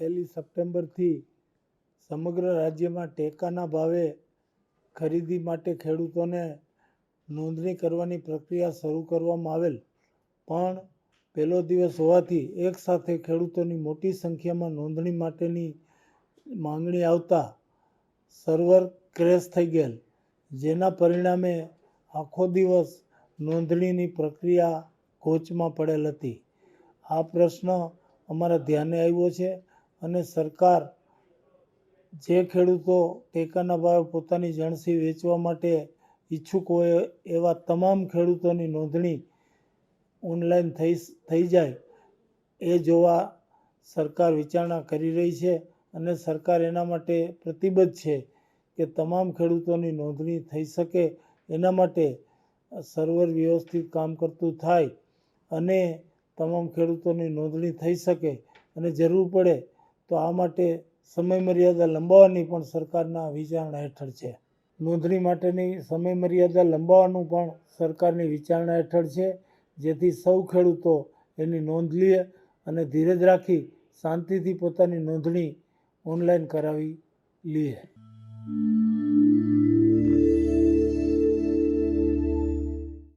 પહેલી સપ્ટેમ્બરથી સમગ્ર રાજ્યમાં ટેકાના ભાવે ખરીદી માટે ખેડૂતોને નોંધણી કરવાની પ્રક્રિયા શરૂ કરવામાં આવેલ. પણ પહેલો દિવસ હોવાથી એકસાથે ખેડૂતોની મોટી સંખ્યામાં નોંધણી માટેની માંગણી આવતા સર્વર ક્રેશ થઈ ગયેલ, જેના પરિણામે આખો દિવસ નોંધણીની પ્રક્રિયા કોચમાં પડેલ હતી. આ પ્રશ્ન અમારા ધ્યાને આવ્યો છે. અને સરકાર જે ખેડૂતો ટેકાના ભાવે પોતાની જણસી વેચવા માટે ઈચ્છુક હોય એવા તમામ ખેડૂતોની નોંધણી ઓનલાઈન થઈ થઈ જાય, એ જોવા સરકાર વિચારણા કરી રહી છે અને સરકાર એના માટે પ્રતિબદ્ધ છે કે તમામ ખેડૂતોની નોંધણી થઈ શકે, એના માટે સર્વર વ્યવસ્થિત કામ કરતું થાય અને તમામ ખેડૂતોની નોંધણી થઈ શકે અને જરૂર પડે તો આ માટે સમય મર્યાદા લંબાવવાની પણ સરકારના વિચારણા હેઠળ છે. નોંધણી માટેની સમય મર્યાદા લંબાવવાનું પણ સરકારની વિચારણા હેઠળ છે. જેથી સૌ ખેડૂતો એની નોંધ લે અને ધીરજ રાખી શાંતિથી પોતાની નોંધણી ઓનલાઈન કરાવી લે.